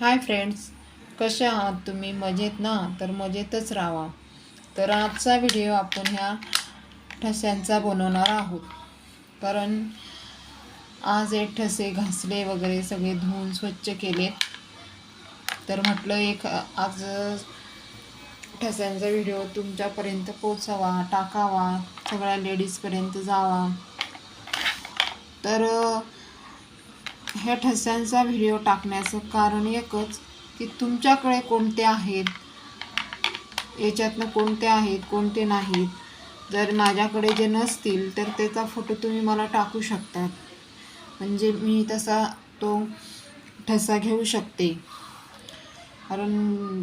Hi friends कसे आहात तुम्ही? मजेत ना? तर मजेतच राहा. तर आजचा व्हिडिओ आपण ह्या ठस्यांचा बनवणार आहोत. कारण आज एक ठसे घासले वगैरे सगळे धुवून स्वच्छ केले तर म्हटलं एक आज ठस्यांचा व्हिडिओ तुमच्यापर्यंत पोचावा टाकावा सगळ्या लेडीजपर्यंत जावा. तर ह्या ठस्यांचा व्हिडिओ टाकण्याचं कारण एकच की तुमच्याकडे कोणते आहेत? याच्यातनं कोणते आहेत कोणते नाहीत? जर माझ्याकडे जे नसतील तर त्याचा फोटो तुम्ही मला टाकू शकतात. म्हणजे मी तसा तो ठसा घेऊ शकते. कारण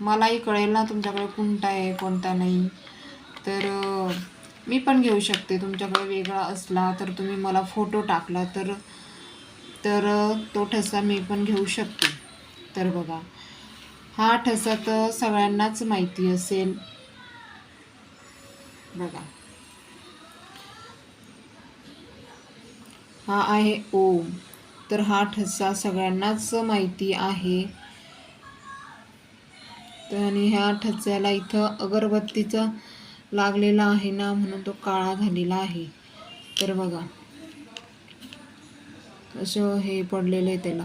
मलाही कळेल ना तुमच्याकडे कोणता आहे कोणता नाही. तर मी पण घेऊ शकते. तुमच्याकडे वेगळा असला तर तुम्ही मला फोटो टाकला तर तर तो ठसा मी पण घेऊ शकते. तर बघा हा ठसा तर सगळ्यांनाच माहिती असेल. बघा. हा आहे ओम. तर हा ठसा सगळ्यांनाच माहिती आहे. तर आणि ह्या ठस्याला इथं अगरबत्तीचा लागलेला आहे ना म्हणून तो काळा झालेला आहे. तर बघा. असं हे पडलेलं आहे त्याला.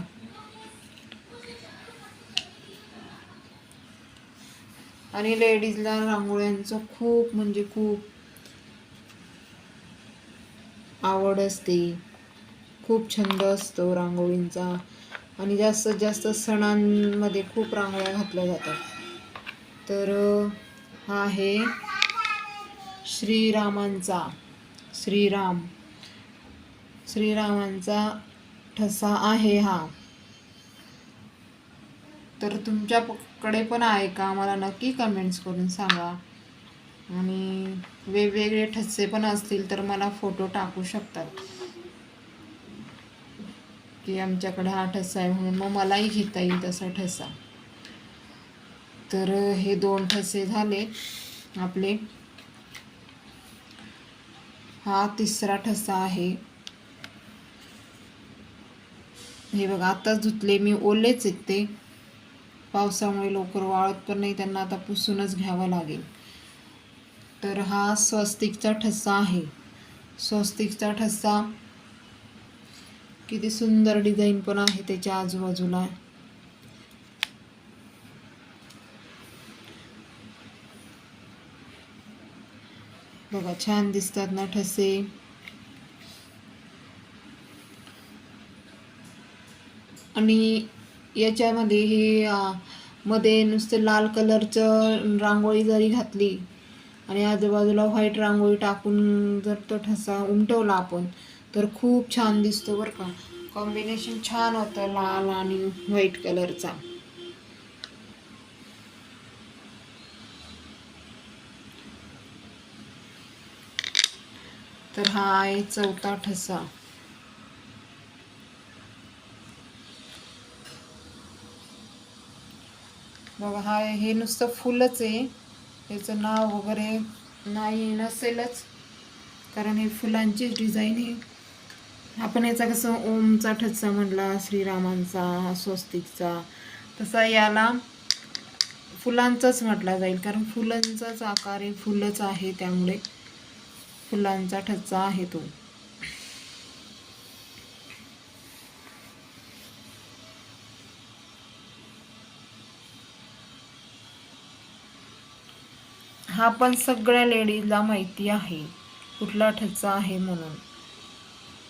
आणि लेडीजला रांगोळ्यांचं खूप म्हणजे खूप आवड असते. खूप छंद असतो रांगोळींचा. आणि जास्तीत जास्त सणांमध्ये खूप रांगोळ्या घातल्या जातात. तर हा आहे श्रीरामांचा श्रीराम श्रीरामांचा ठसा आहे हा. तर तुमच्याकडे पण आहे का? मला नक्की कमेंट्स करून सांगा. आणि वेगवेगळे ठस्से पण असतील तर मला फोटो टाकू शकतात. की आमच्याकडे हा ठसा आहे म्हणून मग मलाही घेता येईल तसा ठसा. तर हे दोन ठसे झाले आपले. हा तिसरा ठसा आहे. हे बघा आताच धुतले मी ओलेच आहेत ते. पावसामुळे लवकर वाळत पण नाही त्यांना आता पुसूनच घ्यावं लागेल. तर हा स्वस्तिकचा ठसा आहे. स्वस्तिकचा ठसा. किती सुंदर डिझाईन पण आहे त्याच्या आजूबाजूला. बघा छान दिसतात ना ठसे. आणि याच्यामध्ये हे मध्ये नुसतं लाल कलरचं रांगोळी जरी घातली आणि आजूबाजूला व्हाईट रांगोळी टाकून जर तो ठसा उमटवला आपण तर खूप छान दिसतो बरं का. कॉम्बिनेशन छान होतं लाल आणि व्हाईट कलरचा. तर हा आहे चौथा ठसा. बघा हा हे नुसतं फुलच आहे. त्याचं नाव वगैरे नाही नसेलच. कारण हे फुलांचीच डिझाईन आहे. आपण याचा कसं ओमचा ठसा म्हणला श्रीरामांचा स्वस्तिकचा तसा याला फुलांचाच म्हटला जाईल. कारण फुलांचाच आकार आहे फुलच आहे त्यामुळे. फुलांचा ठसा आहे तो. हा पण सगळ्या लेडीजला माहिती आहे. कुठला ठसा आहे म्हणून.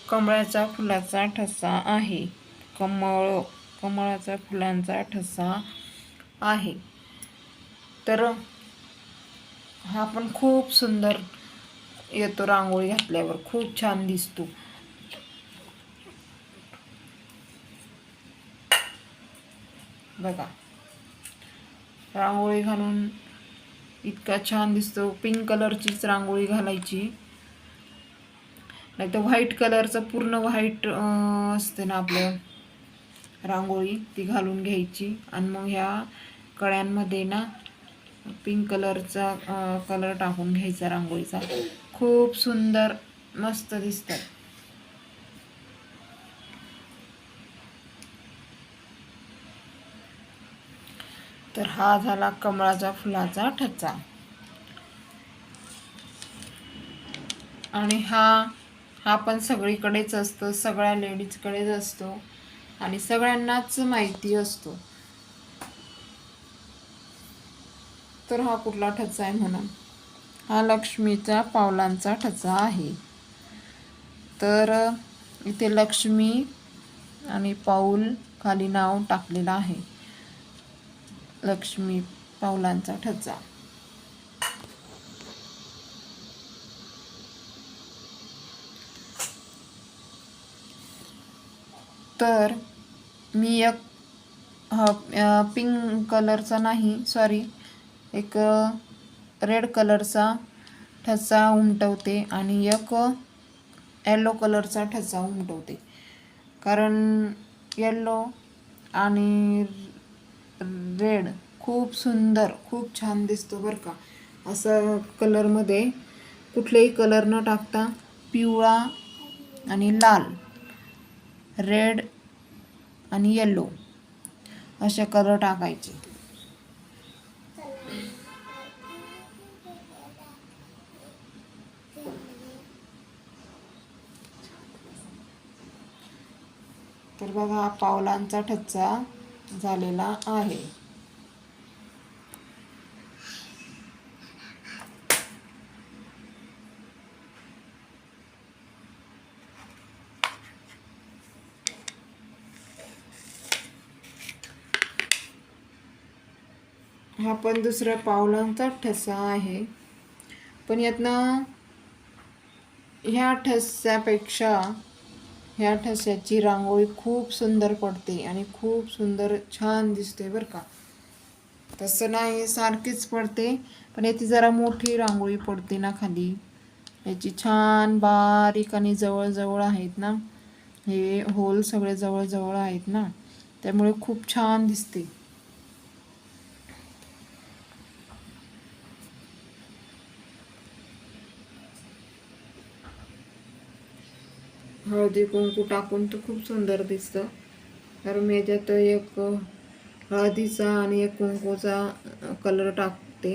कमळाच्या फुलाचा ठसा आहे. कमळ कमळाच्या फुलांचा ठसा आहे. तर हा पण खूप सुंदर येतो रांगोळी घातल्यावर. खूप छान दिसतो. बघा. रांगोळी घालून इतका छान दिसतो. पिंक कलरचीच रांगोळी घालायची. नाही तर व्हाईट कलरचं पूर्ण व्हाईट असते ना आपलं रांगोळी ती घालून घ्यायची. आणि मग ह्या कळ्यांमध्ये ना पिंक कलरचा कलर टाकून घ्यायचा रांगोळीचा. खूप सुंदर मस्त दिसतात. तर हा झाला कमळाच्या फुलाचा ठचा. आणि हा हा पण सगळीकडेच असतो सगळ्या लेडीजकडेच असतो आणि सगळ्यांनाच माहिती असतो. तर हा कुठला ठचा आहे म्हणून? हा लक्ष्मीचा पावलांचा ठसा आहे. तर इथे लक्ष्मी आणि पाऊल खाली नाव टाकलेलं आहे. लक्ष्मी पावलांचा ठसा. तर मी एक हा पिंक कलरचा नाही सॉरी एक रेड कलरचा ठसा उमटवते आणि एक येल्लो कलरचा ठसा उमटवते. कारण येल्लो आणि रेड खूप सुंदर खूप छान दिसतो बरं का. असं कलरमध्ये कुठलेही कलर न टाकता पिवळा आणि लाल रेड आणि येल्लो असे कलर टाकायचे. तर बघा हा पावलांचा ठच्चा झालेला आहे. हा पण दुसरा पावलांचा ठसा आहे. पण यातनं ह्या ठस्यापेक्षा ह्या ठस्याची रांगोळी खूप सुंदर पडते आणि खूप सुंदर छान दिसते बरं का. तसं नाही सारखीच पडते पण याची जरा मोठी रांगोळी पडते ना खाली. याची छान बारीक आणि जवळजवळ आहेत ना. हे होल सगळे जवळजवळ आहेत ना. त्यामुळे खूप छान दिसते. हळदी कुंकू टाकून तर खूप सुंदर दिसतं. कारण मी याच्यात एक हळदीचा आणि एक कुंकूचा कलर टाकते.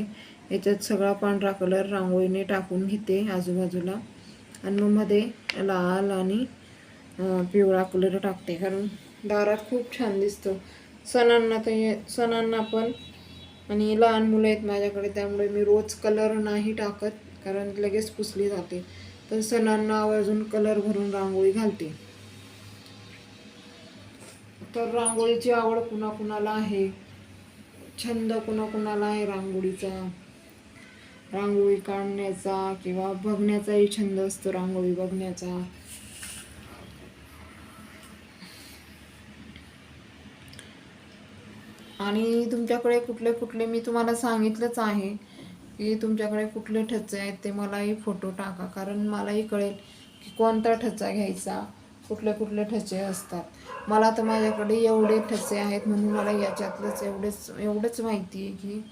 याच्यात सगळा पांढरा कलर रांगोळीने टाकून घेते आजूबाजूला. आणि मग मध्ये लाल आणि पिवळा कलर टाकते. कारण दारात खूप छान दिसतं. सणांना तर हे सणांना पण आणि लहान मुलं आहेत माझ्याकडे त्यामुळे मी रोज कलर नाही टाकत. कारण लगेच पुसली जाते. तर सणांना आवर्जून कलर भरून रांगोळी घालते. तर रांगोळीची आवड कुणाकुणाला आहे? छंद कुणाकुणाला आहे रांगोळीचा? रांगोळी काढण्याचा किंवा बघण्याचाही छंद असतो रांगोळी बघण्याचा. आणि तुमच्याकडे कुठले कुठले मी तुम्हाला सांगितलंच आहे. की तुमच्याकडे कुठले ठच्चे आहेत ते मलाही फोटो टाका. कारण मलाही कळेल की कोणता ठच्चा घ्यायचा कुठले कुठले ठसे असतात. मला तर माझ्याकडे एवढे ठसे आहेत म्हणून मला याच्यातलंच एवढेच एवढंच माहिती आहे की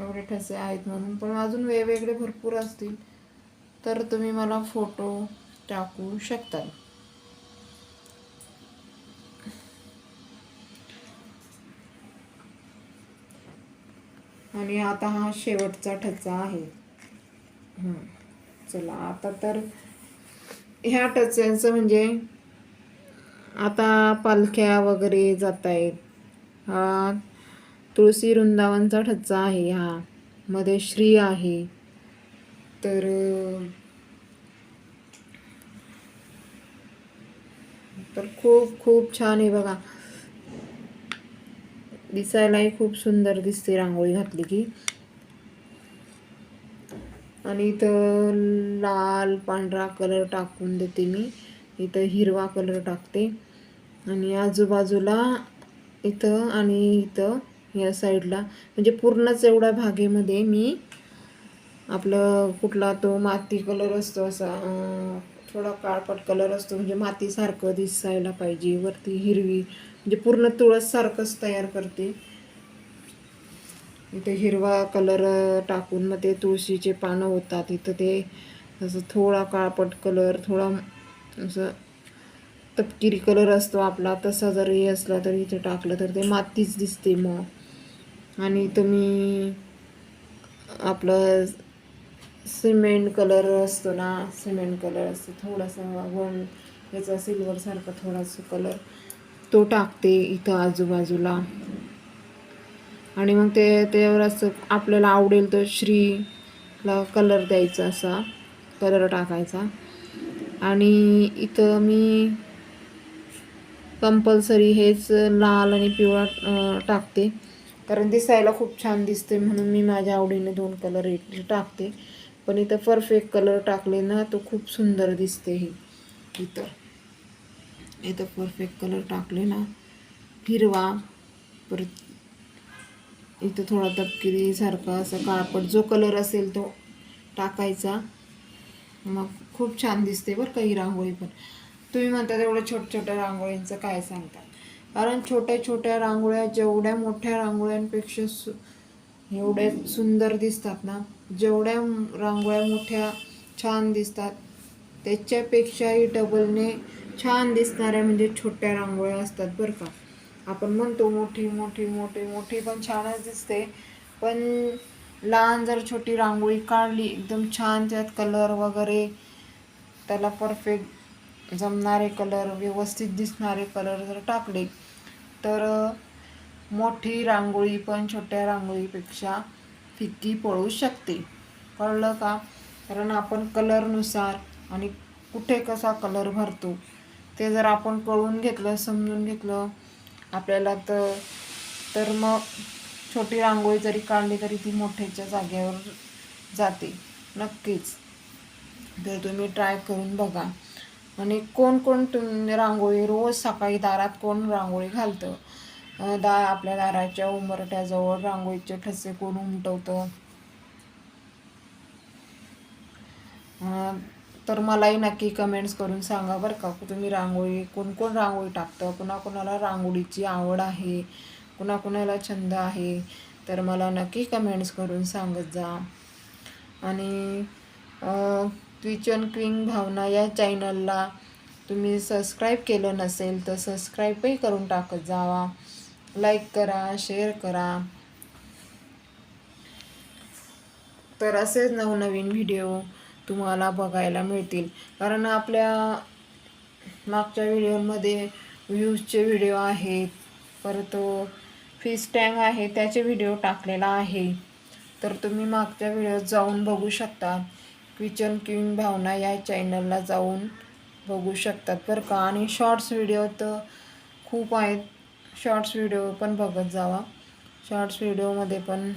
एवढे ठसे आहेत म्हणून. पण अजून वेगवेगळे भरपूर असतील तर तुम्ही मला फोटो टाकू शकता आणि आता हा शेवटचा ठचा आहे. चला आता तर ह्या टच्यांचं म्हणजे आता पालख्या वगैरे जात आहेत हा तुळशी वृंदावनचा ठच्चा आहे हा. मध्ये श्री आहे. तर तर खूप खूप छान आहे बघा. दिसायलाही खूप सुंदर दिसते रांगोळी घातली की. आणि इथं लाल पांढरा कलर टाकून देते मी. इथं हिरवा कलर टाकते. आणि आजूबाजूला इथं आणि इथं या साईडला म्हणजे पूर्णच एवढ्या भागेमध्ये मी आपलं कुठला तो माती कलर असतो असा थोडा काळपट कलर असतो. म्हणजे मातीसारखं दिसायला पाहिजे. वरती हिरवी म्हणजे पूर्ण तुळससारखंच तयार करते. इथे हिरवा कलर टाकून मग ते तुळशीचे पानं होतात. इथं ते असं थोडा काळपट कलर थोडा असं तपकिरी कलर असतो आपला. तसा जरी असला तरी इथे टाकलं तर ते मातीच दिसते मग. आणि तुम्ही आपलं सिमेंट कलर असतो ना सिमेंट कलर असतो. थोडासा वन याचा सिल्वरसारखा थोडासा कलर तो टाकते इथं आजूबाजूला. आणि मग ते त्यावर असं आपल्याला आवडेल तो श्रीला कलर द्यायचा असा कलर टाकायचा. आणि इथं मी कंपल्सरी हेच लाल आणि पिवळा टाकते. कारण दिसायला खूप छान दिसते म्हणून मी माझ्या आवडीने दोन कलर टाकते. पण इथं परफेक्ट कलर टाकले ना तो खूप सुंदर दिसते ही इथं. इथं परफेक्ट कलर टाकले ना. हिरवा परत इथं थोडा तपकिरीसारखा असा काळपट जो कलर असेल तो टाकायचा. मग खूप छान दिसते बरं का ही रांगोळी पण. तुम्ही म्हणता तेवढ्या छोट्या छोट्या रांगोळींचं काय सांगता? कारण छोट्या छोट्या रांगोळ्या जेवढ्या मोठ्या रांगोळ्यांपेक्षा सु एवढ्या सुंदर दिसतात ना जेवढ्या रांगोळ्या मोठ्या छान दिसतात त्याच्यापेक्षाही डबलने छान दिसणाऱ्या म्हणजे छोट्या रांगोळ्या असतात बरं का. आपण म्हणतो मोठी मोठी मोठी मोठी पण छानच दिसते. पण लहान जर छोटी रांगोळी काढली एकदम छान त्यात कलर वगैरे त्याला परफेक्ट जमणारे कलर व्यवस्थित दिसणारे कलर जर टाकले तर मोठी रांगोळी पण छोट्या रांगोळीपेक्षा फिक्की पळू शकते. कळलं का? कारण आपण कलरनुसार आणि कुठे कसा कलर भरतो ते जर आपण कळून घेतलं समजून घेतलं आपल्याला तर तर मग छोटी रांगोळी जरी काढली तरी ती मोठ्याच्या जागेवर जाते. नक्कीच. तर तुम्ही ट्राय करून बघा. आणि कोण कोण तुम्ही रांगोळी रोज सकाळी दारात कोण रांगोळी घालतं? दा आपल्या दाराच्या उंबरट्याजवळ रांगोळीचे ठसे कोण उमटवतं? तर मलाही नक्की कमेंट्स करून सांगा बरं का तुम्ही रांगोळी कोणकोण रांगोळी टाकतं? कुणाकुणाला रांगोळीची आवड आहे? कुणाकुणाला छंद आहे? तर मला नक्की कमेंट्स करून सांगत जा. आणि क्विचन क्विंग भावना या चॅनलला तुम्ही सबस्क्राईब केलं नसेल तर सबस्क्राईबही करून टाकत जावा लाईक करा शेअर करा. तर असेच नवनवीन व्हिडिओ तुम्हाला बघायला मिळतील. कारण आपल्या मागच्या व्हिडिओमध्ये व्ह्यूजचे व्हिडिओ आहेत. परत फिश टँग आहे त्याचे व्हिडिओ टाकलेला आहे. तर तुम्ही मागच्या व्हिडिओत जाऊन बघू शकता. किचन किंग भावना या चॅनलला जाऊन बघू शकतात बरं का. आणि शॉर्ट्स व्हिडिओ तर खूप आहेत. शॉर्ट्स व्हिडिओ पण बघत जावा. शॉर्ट्स व्हिडिओमध्ये पण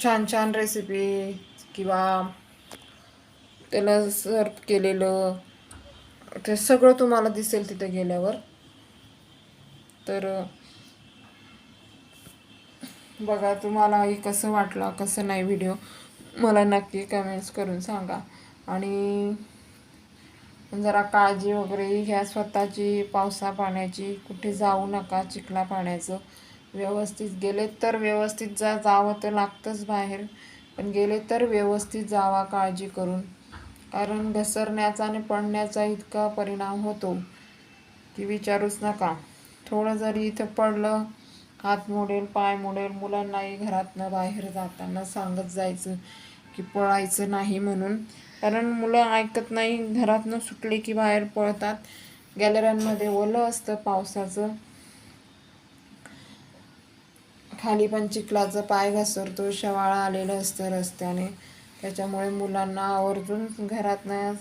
छान छान रेसिपी किंवा त्याला सर्व केलेलं. ते सगळं तुम्हाला दिसेल तिथे गेल्यावर. तर बघा तुम्हालाही कसं वाटलं कसं नाही व्हिडिओ मला नक्की कमेंट्स करून सांगा. आणि जरा काळजी वगैरे घ्या स्वतःची पावसा पाण्याची कुठे जाऊ नका चिखला पाण्याचं व्यवस्थित गेले तर व्यवस्थित जा जावं तर लागतंच बाहेर. पण गेले तर व्यवस्थित जावा काळजी करून. कारण घसरण्याचा आणि पडण्याचा इतका परिणाम होतो की विचारूच नका. थोडं जरी इथं पडलं हात मोडेल पाय मोडेल मुलांनाही घरातनं बाहेर जाताना सांगत जायचं की पळायचं नाही म्हणून. कारण मुलं ऐकत नाही घरातनं सुटले की बाहेर पळतात. गॅलऱ्यांमध्ये ओलं असतं पावसाचं. खाली पण चिखलाचं पाय घसरतो शवाळा आलेलं असतं रस्त्याने. त्याच्यामुळे मुलांना आवर्जून घरातनं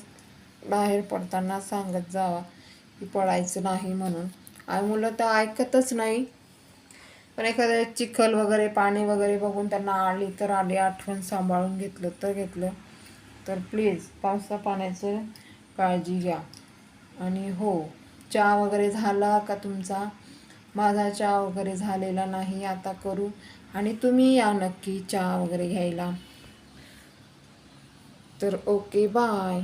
बाहेर पडताना सांगत जावा की पळायचं नाही म्हणून. आणि मुलं तर ऐकतच नाही. पण एखाद्या चिखल वगैरे पाणी वगैरे बघून त्यांना आली तर आली आठवण सांभाळून घेतलं तर घेतलं. तर प्लीज पावसा पाण्याचं काळजी घ्या. आणि हो चहा वगैरे झाला का तुमचा? माझा चहा वगैरे झालेला नाही आता करू. आणि तुम्ही या नक्की चहा वगैरे घ्यायला. तर ओके बाय.